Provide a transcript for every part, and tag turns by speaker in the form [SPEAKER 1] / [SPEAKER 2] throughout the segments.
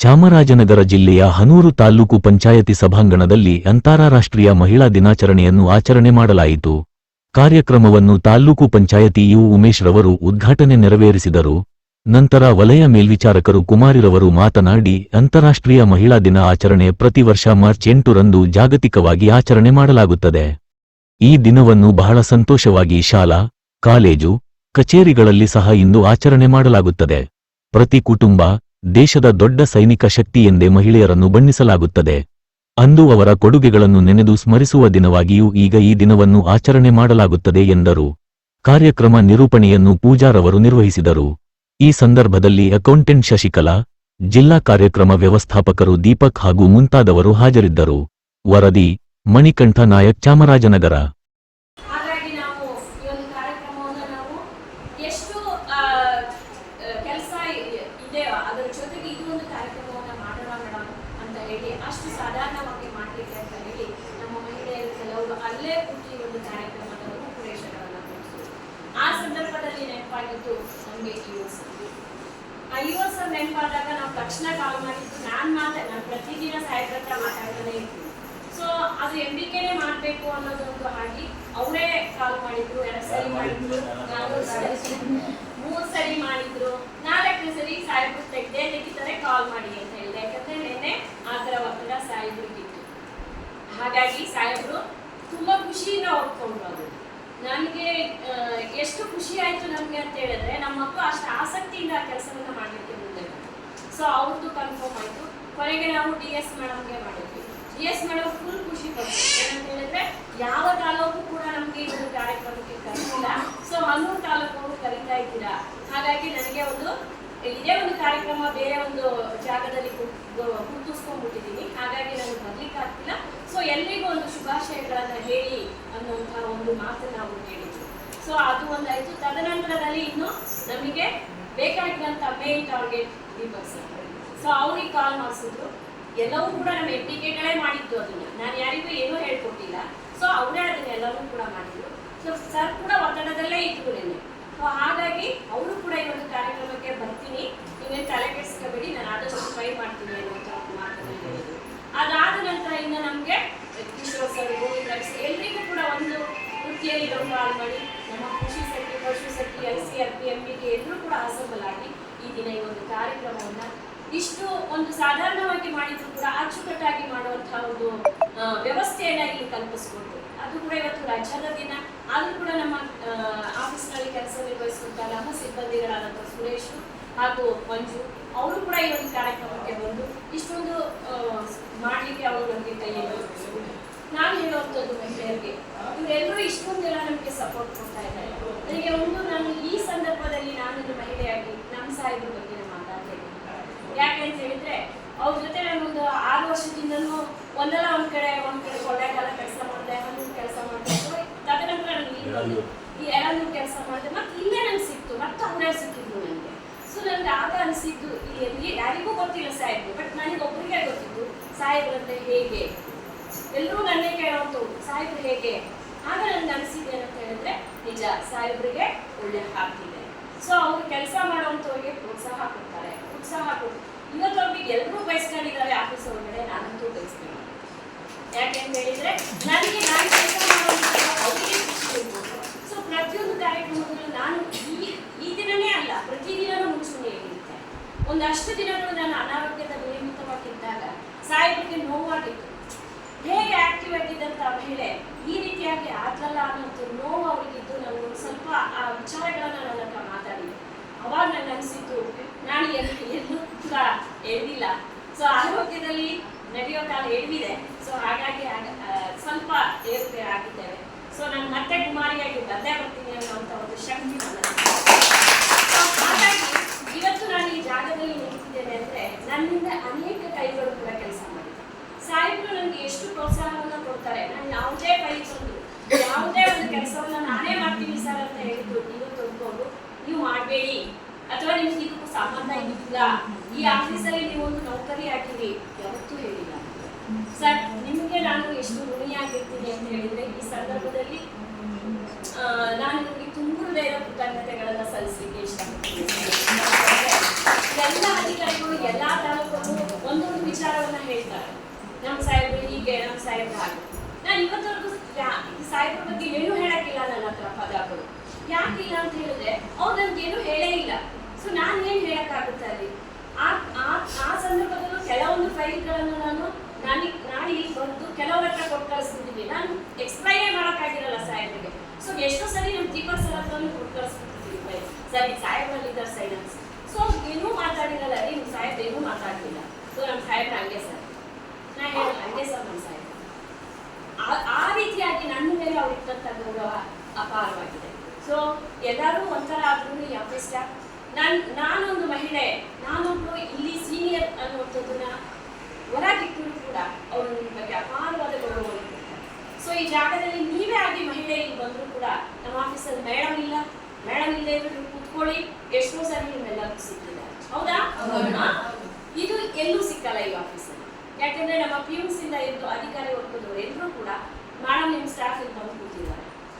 [SPEAKER 1] ಚಾಮರಾಜನಗರ ಜಿಲ್ಲೆಯ ಹನೂರು ತಾಲ್ಲೂಕು ಪಂಚಾಯತಿ ಸಭಾಂಗಣದಲ್ಲಿ ಅಂತಾರಾಷ್ಟ್ರೀಯ ಮಹಿಳಾ ದಿನಾಚರಣೆಯನ್ನು ಆಚರಣೆ ಮಾಡಲಾಯಿತು. ಕಾರ್ಯಕ್ರಮವನ್ನು ತಾಲ್ಲೂಕು ಪಂಚಾಯತಿ ಯು ಉಮೇಶ್ ರವರು ಉದ್ಘಾಟನೆ ನೆರವೇರಿಸಿದರು. ನಂತರ ವಲಯ ಮೇಲ್ವಿಚಾರಕರು ಕುಮಾರಿರವರು ಮಾತನಾಡಿ, ಅಂತಾರಾಷ್ಟ್ರೀಯ ಮಹಿಳಾ ದಿನ ಆಚರಣೆ ಪ್ರತಿ ವರ್ಷ ಮಾರ್ಚ್ ಎಂಟರಂದು ಜಾಗತಿಕವಾಗಿ ಆಚರಣೆ ಮಾಡಲಾಗುತ್ತದೆ. ಈ ದಿನವನ್ನು ಬಹಳ ಸಂತೋಷವಾಗಿ ಶಾಲಾ, ಕಾಲೇಜು, ಕಚೇರಿಗಳಲ್ಲಿ ಸಹ ಇಂದು ಆಚರಣೆ ಮಾಡಲಾಗುತ್ತದೆ. ಪ್ರತಿ ಕುಟುಂಬ ದೇಶದ ದೊಡ್ಡ ಸೈನಿಕ ಶಕ್ತಿ ಎಂದೇ ಮಹಿಳೆಯರನ್ನು ಬಣ್ಣಿಸಲಾಗುತ್ತದೆ. ಅಂದು ಅವರ ಕೊಡುಗೆಗಳನ್ನು ನೆನೆದು ಸ್ಮರಿಸುವ ದಿನವಾಗಿಯೂ ಈಗ ಈ ದಿನವನ್ನು ಆಚರಣೆ ಮಾಡಲಾಗುತ್ತದೆ ಎಂದರು. ಕಾರ್ಯಕ್ರಮ ನಿರೂಪಣೆಯನ್ನು ಪೂಜಾರವರು ನಿರ್ವಹಿಸಿದರು. ಈ ಸಂದರ್ಭದಲ್ಲಿ ಅಕೌಂಟೆಂಟ್ ಶಶಿಕಲಾ, ಜಿಲ್ಲಾ ಕಾರ್ಯಕ್ರಮ ವ್ಯವಸ್ಥಾಪಕರು ದೀಪಕ್ ಹಾಗೂ ಮುಂತಾದವರು ಹಾಜರಿದ್ದರು. ವರದಿ, ಮಣಿಕಂಠ ನಾಯಕ್ ಚಾಮರಾಜನಗರ
[SPEAKER 2] ಹಾಗಾಗಿ ನಾವು ಈ ಒಂದು ಕಾರ್ಯಕ್ರಮವನ್ನು ನಾವು ಎಷ್ಟು ಕೆಲಸ ಇದೆಯೋ ಅದರ ಜೊತೆಗೆ ಇದು ಒಂದು ಕಾರ್ಯಕ್ರಮವನ್ನು ಮಾಡೋಣ ಮೇಡಮ್ ಅಂತ ಹೇಳಿ ಅಷ್ಟು ಸಾಧಾರಣವಾಗಿ ಮಾಡಲಿಕ್ಕೆ ಅಂತ ಹೇಳಿ ನಮ್ಮ ಮಹಿಳೆಯರು ಕೆಲವರು ಅಲ್ಲೇ ಕೂತಿ ಈ ಒಂದು ಕಾರ್ಯಕ್ರಮದ ಪ್ರೇಕ್ಷಕರನ್ನ ಕೊಡಿಸಿದ್ರು ಆ ಸಂದರ್ಭದಲ್ಲಿ ನೆನಪಾಗಿದ್ದು ನಮಗೆ ಯು ಎಸ್ ಆ ಯು ಎಸ್ ನೆನಪಾದಾಗ ನಾವು ತಕ್ಷಣ ಕಾಲ್ ಮಾಡಿದ್ದು ನಾನು ಮಾತಾ ನಾನು ಪ್ರತಿದಿನ ಸಾಹೇಬ್ರ ಹತ್ರ ಮಾತಾಡ್ತಾನೆ ಇರ್ತೀನಿ. ಸೊ ಅದು ಎಂ ಬಿ ಕೆನೆ ಮಾಡಬೇಕು ಅನ್ನೋದೊಂದು ಆಗಿ ಅವರೇ ಕಾಲ್ ಮಾಡಿದ್ರು ಎರಡು ಸರಿ ಮಾಡಿದ್ರು ಮೂರು ಸರಿ ಮಾಡಿದ್ರು ನಾಲ್ಕನೇ ಸರಿ ಸಾಹೇಬ್ರು ತೆಗ್ದೇ ತೆಗಿತಾರೆ ಕಾಲ್ ಮಾಡಿ ಅಂತ ಹೇಳಿದೆ. ಯಾಕಂದ್ರೆ ನಿನ್ನೆ ಆ ಥರ ಒತ್ತಡ ಸಾಹೇಬ್ರಿಗಿತ್ತು ಹಾಗಾಗಿ ಸಾಹೇಬ್ರು ತುಂಬಾ ಖುಷಿಯಿಂದ ಅದು. ನನಗೆ ಎಷ್ಟು ಖುಷಿ ಆಯ್ತು ನಮಗೆ ಅಂತ ಹೇಳಿದ್ರೆ, ನಮ್ಮ ಮಕ್ಕಳು ಅಷ್ಟು ಆಸಕ್ತಿಯಿಂದ ಆ ಕೆಲಸವನ್ನ ಮಾಡಲಿಕ್ಕೆ ಮುಂದೆ ಸೊ ಅವ್ರದ್ದು ಕನ್ಫರ್ಮ್ ಆಯ್ತು. ಕೊನೆಗೆ ನಾವು ಡಿ ಎಸ್ ಮೇಡಮ್ಗೆ ಮಾಡಿದ್ವಿ. ಡಿ ಎಸ್ ಮೇಡಮ್ ಫುಲ್ ಖುಷಿ ಪಡ್ತೀವಿ ಏನಂತ ಹೇಳಿದ್ರೆ, ಯಾವ ತಾಲೂಕು ಕೂಡ ನಮಗೆ ಇದು ಕಾರ್ಯಕ್ರಮಕ್ಕೆ ಕರೆದಿಲ್ಲ ಸೊ ಹನ್ನೂರು ತಾಲೂಕು ಕರೀತಾ ಇದ್ದೀರಾ? ಹಾಗಾಗಿ ನನಗೆ ಒಂದು ಇದೇ ಒಂದು ಕಾರ್ಯಕ್ರಮ ಬೇರೆ ಒಂದು ಜಾಗದಲ್ಲಿ ಗುರುತಿಸ್ಕೊಂಡ್ಬಿಟ್ಟಿದ್ದೀನಿ ಹಾಗಾಗಿ ನನಗೆ ಬರ್ಲಿಕ್ಕೆ ಆಗ್ತಿಲ್ಲ. ಸೊ ಎಲ್ರಿಗೂ ಒಂದು ಶುಭಾಶಯಗಳನ್ನ ಹೇಳಿ ಅನ್ನುವಂತಹ ಒಂದು ಮಾತನ್ನ ಅವರು ಹೇಳಿದ್ರು ಸೊ ಅದು ಒಂದಾಯ್ತು ತದನಂತರದಲ್ಲಿ ಇನ್ನು ನಮಗೆ ಬೇಕಾಗಿದ್ದಂತ main target Deepak sir so ಅವ್ರಿಗೆ ಕಾಲ್ ಮಾಡಿಸಿದ್ರು. ಎಲ್ಲವೂ ಕೂಡ ನಮ್ಮ ಎಪ್ಲಿಕೆಗಳೇ ಮಾಡಿದ್ದು ಅದನ್ನ. ನಾನು ಯಾರಿಗೂ ಏನೂ ಹೇಳ್ಕೊಟ್ಟಿಲ್ಲ. ಸೊ ಅವರೇ ಅದನ್ನ ಎಲ್ಲವೂ ಕೂಡ ಮಾಡಿದ್ರು. ಸೊ ಸರ್ ಕೂಡ ಒತ್ತಡದಲ್ಲೇ ಇದ್ರು ನಿನ್ನೆ ಸೊ ಹಾಗಾಗಿ ಅವರು ಕೂಡ ಈ ಒಂದು ಕಾರ್ಯಕ್ರಮಕ್ಕೆ ಬರ್ತೀನಿ ನೀವೇನು ತಲೆ ಕೆಡಿಸ್ಕೋಬೇಡಿ ನಾನು ಆದಷ್ಟು ಟ್ರೈ ಮಾಡ್ತೀನಿ ಅನ್ನುವಂಥ ಒಂದು ಮಾತನ್ನ ಹೇಳಿದ್ರು ಅದಾದ ನಂತರ ಇನ್ನು ನಮಗೆ ಕಿಶೋರ್ ಸರ್ ಗೋವಿಂದ ಸರ್ ಎಲ್ರಿಗೂ ಕೂಡ ಒಂದು ವೃತ್ತಿಯಲ್ಲಿ ಕಾಲ್ ಮಾಡಿ ನಮ್ಮ Krishi Sakhi Pashu Sakhi L C R P, M P ಗೆ ಎಲ್ಲರೂ ಕೂಡ ಅಸೆಂಬಲ್ ಆಗಿ ಈ ದಿನ ಈ ಒಂದು ಕಾರ್ಯಕ್ರಮವನ್ನ ಇಷ್ಟು ಒಂದು ಸಾಧಾರಣವಾಗಿ ಮಾಡಿದ್ರು ಕೂಡ ಅಚ್ಚುಕಟ್ಟಾಗಿ ಮಾಡುವಂತಹ ಒಂದು ವ್ಯವಸ್ಥೆಯನ್ನ ಇಲ್ಲಿ ಕಲ್ಪಿಸ್ಕೊಟ್ಟು ಅದು ಕೂಡ ಇವತ್ತು ರಾಜ್ಯದ ದಿನ ಆದರೂ ಕೂಡ ನಮ್ಮ ಆಫೀಸ್ನಲ್ಲಿ ಕೆಲಸ ನಿರ್ವಹಿಸುವಂತಹ ನಮ್ಮ ಸಿಬ್ಬಂದಿಗಳಾದಂತಹ ಸುರೇಶ್ ಹಾಗೂ ಮಂಜು, ಅವರು ಕೂಡ ಈ ಒಂದು ಕಾರ್ಯಕ್ರಮಕ್ಕೆ ಬಂದು ಇಷ್ಟೊಂದು ಮಾಡ್ಲಿಕ್ಕೆ ಅವರು. ನಾನು ಹೇಳುವಂಥದ್ದು ಮಹಿಳೆಯರಿಗೆ ಇವರೆಲ್ಲರೂ ಇಷ್ಟೊಂದೆಲ್ಲ ನಮಗೆ ಸಪೋರ್ಟ್ ಕೊಡ್ತಾ ಇದ್ದಾರೆ. ನನಗೆ ಒಂದು ನಾನು ಈ ಸಂದರ್ಭದಲ್ಲಿ ನಾನೊಂದು ಮಹಿಳೆಯಾಗಿ ನಮ್ಮ ಸಾಹೇಬ್ರ ಬಗ್ಗೆ ನಾನು ಮಾತಾಡ್ತಾ ಇದ್ದೀನಿ. ಯಾಕೆ ಅಂತ ಹೇಳಿದ್ರೆ ಅವ್ರ ಜೊತೆ ನಾನೊಂದು ಆರು ವರ್ಷದಿಂದನೂ ಒಂದಲ್ಲ ಒಂದ್ ಕಡೆ ಒಂದ್ ಕಡೆ ಕೊಳ್ಳೇಗಾಲ ಕೆಲಸ ಮಾಡಿದೆ ಹನ್ನೊಂದು ಕೆಲಸ ಮಾಡಿದೆ. ತದನಂತರ ನಾನು ಇಲ್ಲಿ ಬಂದು ಈ ಎರಡು ಕೆಲಸ ಮಾಡಿದೆ. ಮತ್ತೆ ಇಲ್ಲೇ ನಂಗೆ ಸಿಕ್ತು. ಮತ್ತೆ ಅವರೇ ಸಿಕ್ಕಿದ್ರು ನನಗೆ ಸೊ ನನಗೆ ಆಗ ಅನಿಸಿದ್ದು ಯಾರಿಗೂ ಗೊತ್ತಿಲ್ಲ ಸಾಹೇಬ್ರು ಬಟ್ ನನಗೆ ಒಬ್ಬರಿಗೆ ಗೊತ್ತಿದ್ದು ಸಾಹೇಬ್ರಂದ್ರೆ ಹೇಗೆ? ಎಲ್ಲರೂ ನನ್ನೇ ಕೇಳೋದು ಸಾಹೇಬ್ರು ಹೇಗೆ? ಆಗ ನನ್ಗೆ ಅನಿಸಿದೆ ಅಂತ ಹೇಳಿದ್ರೆ, ನಿಜ, ಸಾಹೇಬ್ರಿಗೆ ಒಳ್ಳೆ ಹಾಕ್ತಿದೆ ಸೊ ಅವ್ರು ಕೆಲಸ ಮಾಡೋಂಥವ್ರಿಗೆ ಪ್ರೋತ್ಸಾಹ ಕೊಡ್ತಾರೆ. ಉತ್ಸಾಹ ಕೊಡ್ತಾರೆ ಇವತ್ತು ಅವ್ರಿಗೆ ಎಲ್ಲರೂ ಬಯಸ್ಕೊಂಡಿದ್ದಾರೆ ಆಫೀಸ್ ಒಳಗಡೆ, ನಾನಂತೂ ಬಯಸ್ತೀನಿ. ಯಾಕೆಂತ ಹೇಳಿದ್ರೆ, ನನಗೆ ನಾನು ಕೆಲಸ ಅವರಿಗೆ ಖುಷಿ ಇರ್ಬೋದು. ಸೊ ಪ್ರತಿಯೊಂದು ಕಾರ್ಯಕ್ರಮದಲ್ಲೂ ನಾನು ಈ ಈ ದಿನನೇ ಅಲ್ಲ ಪ್ರತಿದಿನನೂ ಮುಂಚೂಣಿ ಇರುತ್ತೆ ಒಂದಷ್ಟು ದಿನಗಳು ನಾನು ಅನಾರೋಗ್ಯದ ನಿಯಮಿತವಾಗಿದ್ದಾಗ, ಸಾಹೇಬರಿಗೆ ನೋವಾಗಿತ್ತು. ಆಕ್ಟಿವ್ ಮಹಿಳೆ ಈ ರೀತಿಯಾಗಿ ಆದ್ಲಲ್ಲ ಅನ್ನೋದು ನೋವು ಅವರಿಗಿದ್ದು, ನಾನು ಸ್ವಲ್ಪ ಆ ವಿಚಾರಗಳನ್ನ ನನ್ನ ಹತ್ರ ಮಾತಾಡಿದೆ ಅವಾಗ ನನ್ಗೆ ಅನಿಸಿದ್ದು ನಾನು ಎಲ್ಲಿ ಎಲ್ಲೂ ಕೂಡ ಎಳ್ದಿಲ್ಲ. ಸೊ ಆರೋಗ್ಯದಲ್ಲಿ ನಡೆಯೋ ಕಾಲ ಎಳ್ದಿದೆ. ಸೊ ಹಾಗಾಗಿ ಸ್ವಲ್ಪ ಏರ್ಪೇರ್ ಆಗಿದ್ದೇವೆ. ಸೊ ನಾನು ಮತ್ತೆ ಕುಮಾರಿಯಾಗಿ ಬಂದೇ ಬರ್ತೀನಿ ಅನ್ನುವಂಥ ಒಂದು ಶಕ್ತಿ ಹಾಗಾಗಿ ಇವತ್ತು ನಾನು ಈ ಜಾಗದಲ್ಲಿ ನಿಂತಿದ್ದೇನೆ ಅಂದ್ರೆ ನನ್ನಿಂದ ಅನೇಕ ಕೈಗಳು ಕೂಡ ಕೆಲಸ ಮಾಡಿದೆ. ಸಾಹೇಬರು, ನನಗೆ ಎಷ್ಟು ಪ್ರೋತ್ಸಾಹವನ್ನ ಕೊಡ್ತಾರೆ ನಾನು ಯಾವುದೇ ಕೈ ತಂದು ಯಾವುದೇ ಒಂದು ಕೆಲಸವನ್ನ ನಾನೇ ಮಾಡ್ತೀನಿ ಸರ್ ಅಂತ ಹೇಳಿದ್ರು ನೀವು ತಂದ್ಕೊಂಡು ನೀವು ಮಾಡಬೇಡಿ ಅಥವಾ ನಿಮ್ಗೆ ಇದಕ್ಕೂ ಸಂಬಂಧ ಇಲ್ಲ ಈ ಆಫೀಸಲ್ಲಿ ನೀವು ಒಂದು ನೌಕರಿ ಹಾಕಿರಿ. ಯಾವತ್ತೂ ಹೇಳಿಲ್ಲ. ಸರ್ ನಿಮಗೆ ನಾನು ಎಷ್ಟು ಋಣಿಯಾಗಿರ್ತೀನಿ ಅಂತ ಹೇಳಿದ್ರೆ ಈ ಸಂದರ್ಭದಲ್ಲಿ ನಾನು ನಿಮಗೆ ಇರೋ ಕೃತಜ್ಞತೆಗಳನ್ನ ಸಲ್ಲಿಸಲಿಕ್ಕೆ ಇಷ್ಟಪಡ್ತೀನಿ. ಎಲ್ಲ ಅಧಿಕಾರಿಗಳು ಎಲ್ಲಾ ಒಂದೊಂದು ವಿಚಾರವನ್ನ ಹೇಳ್ತಾರೆ. ನಮ್ಮ ಸಾಹೇಬ್ರು ಹೀಗೆ ನಮ್ಮ ಸಾಹೇಬ್ರು ಹಾಗೆ. ನಾನು ಇವತ್ತವರೆಗೂ ಸಾಹೇಬ್ರ ಬಗ್ಗೆ ಏನು ಹೇಳಕ್ಕಿಲ್ಲ ನನ್ನ ಹತ್ರ ಪದಗಳು. ಯಾಕಿಲ್ಲ ಅಂತ ಹೇಳಿದ್ರೆ ಅವ್ರು ನಮ್ಗೇನು ಹೇಳೇ ಇಲ್ಲ. ಸೊ ನಾನು ಏನು ಹೇಳಕ್ಕಾಗುತ್ತೆ ಅಲ್ಲಿ? ಆ ಆ ಸಂದರ್ಭದಲ್ಲೂ ಕೆಲವೊಂದು ಫೈಲ್ಗಳನ್ನು ನಾನು, ನನಗೆ, ನಾನು ಇಲ್ಲಿ ಬಂದು ಕೆಲವ್ರ ಹತ್ರ ಕೊಟ್ಟು ಕಳಿಸ್ತಿದ್ದೀನಿ ನಾನು ಎಕ್ಸ್ಪ್ಲೈನೇ ಮಾಡೋಕ್ಕಾಗಿರಲ್ಲ ಸಾಹೇಬ್ರಿಗೆ. ಸೊ ಎಷ್ಟೋ ಸರಿ ನಮ್ಮ ದೀಪಕ್ ಸರ್ ಹತ್ರನೂ ಕೊಟ್ಟು ಕಳಿಸ್ಬಿಟ್ಟಿದ್ದೀನಿ ಫೈಲ್ ಸರ್ ಈಗ ಇದ್ದಾರೆ ಸೈಲೆನ್ಸ್ ಸೊ ಏನೂ ಮಾತಾಡಿರಲ್ಲ. ರೀ ನಿಮ್ಮ ಸಾಹೇಬ್ ಏನೂ ಮಾತಾಡಲಿಲ್ಲ. ಸೊ ನಮ್ಮ ಸಾಹೇಬ್ರ ಹಂಗೆ ಸರ್. ನಾ ಹೇಳಲ್ಲ ಹಂಗೆ ಸರ್ ನಮ್ಮ ಸಾಹೇಬ್ ಆ- ರೀತಿಯಾಗಿ ನನ್ನ ಮೇಲೆ ಅವ್ರು ಗೌರವ ಅಪಾರವಾಗಿದೆ. ಸೊ ಎಲ್ಲರೂ ಒಂಥರ ಆದ್ರೂ ಈ ಇಷ್ಟ ನಾನು ನಾನೊಂದು ಮಹಿಳೆ ನಾನೊಬ್ಬರು ಇಲ್ಲಿ ಸೀನಿಯರ್ ಅನ್ನುವಂಥದ್ದನ್ನ ಹೊರಗಿಟ್ಟರು ಕೂಡ ಅವರು ನಿಮ್ಮ ಬಗ್ಗೆ ಅಪಾರವಾದ ಗೌರವವನ್ನು ಸೊ ಈ ಜಾಗದಲ್ಲಿ ನೀವೇ ಆಗಿ ಮಹಿಳೆ ಇಲ್ಲಿ ಬಂದರೂ ಕೂಡ ನಮ್ಮ ಆಫೀಸಲ್ಲಿ ಮೇಡಮ್ ಇಲ್ಲ. ಮೇಡಮ್ ಇಲ್ಲ ಇದ್ರೆ ನೀವು ಕೂತ್ಕೊಳ್ಳಿ. ಎಷ್ಟೋ ಸರಿ ನಿಮ್ಮೆಲ್ಲರಿಗೂ ಸಿಕ್ಕಿಲ್ಲ ಹೌದಾ? ಇದು ಎಲ್ಲೂ ಸಿಕ್ಕಲ್ಲ ಈ ಆಫೀಸಲ್ಲಿ ಯಾಕಂದ್ರೆ ನಮ್ಮ ಪಿಯೂನ್ಸ್ ಇಂದ ಇದ್ದು ಅಧಿಕಾರಿ ವರ್ಗದವರು ಎಲ್ಲರೂ ಕೂಡ ಮೇಡಮ್ ನಿಮ್ಮ ಸ್ಟಾಫ್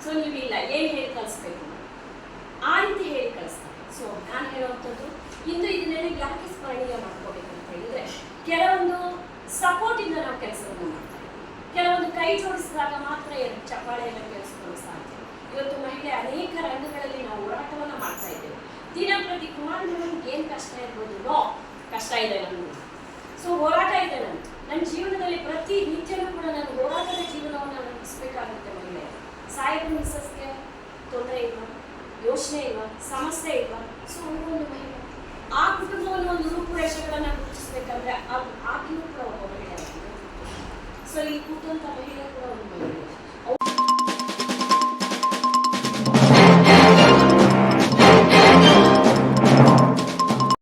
[SPEAKER 2] ಸೊ ನೀವು ಇಲ್ಲ, ಏನು ಹೇಳಿ ಕಳಿಸ್ಬೇಕು? ಆ ರೀತಿ ಹೇಳಿ ಕಳಿಸ್ತಾರೆ. ಸೊ ನಾನು ಹೇಳುವಂಥದ್ದು, ಇಂದು ಇದನ್ನೆಲ್ಲ ಯಾಕೆ ಸ್ಮರಣೀಯ ಮಾಡ್ಕೋಬೇಕು ಅಂತ ಹೇಳಿದ್ರೆ, ಕೆಲವೊಂದು ಸಪೋರ್ಟಿಂದ ನಾವು ಕೆಲಸವನ್ನು ಮಾಡ್ತೇವೆ. ಕೆಲವೊಂದು ಕೈ ಜೋಡಿಸಿದಾಗ ಮಾತ್ರ ಎರಡು ಚಪ್ಪಾಳೆಯನ್ನು ಕೆಲಸಗಳು ಸಾಧ್ಯ. ಇವತ್ತು ಮಹಿಳೆ ಅನೇಕ ರಂಗಗಳಲ್ಲಿ ನಾವು ಹೋರಾಟವನ್ನು ಮಾಡ್ತಾ ಇದ್ದೇವೆ. ದಿನಪ್ರತಿ ಕುಮಾರ್ ಮೇಡಮ್ಗೆ ಏನು ಕಷ್ಟ ಇರ್ಬೋದು? ನೋ ಕಷ್ಟ ಇದೆ ನಮಗೆ. ಸೊ ಹೋರಾಟ ಇದೆ ನಾನು ನನ್ನ ಜೀವನದಲ್ಲಿ ಪ್ರತಿ ನಿತ್ಯನೂ ಕೂಡ ನಾನು ಹೋರಾಟದ ಜೀವನವನ್ನು ನಡೆಸಬೇಕಾಗುತ್ತೆ ಮಹಿಳೆ ಮಿಸ್ಸಸ್ಗೆ ತೊಂದರೆ ಇಲ್ವಾ? ಯೋಚನೆ ಇಲ್ವಾ? ಸಮಸ್ಯೆ ಇಲ್ವಾ? ಸೊ ಒಂದು ಮಹಿಳೆ ಆ ಕುಟುಂಬವನ್ನು ಒಂದು ರೂಪುರೇಷೆಗಳನ್ನು ಗುರುತಿಸ್ಬೇಕಂದ್ರೆ ಆ ಆಕೆಯೂ ಕೂಡ ಒಬ್ಬ ಮಹಿಳೆ ಸೊ ಇಲ್ಲಿ ಕೂತಂತ ಮಹಿಳೆ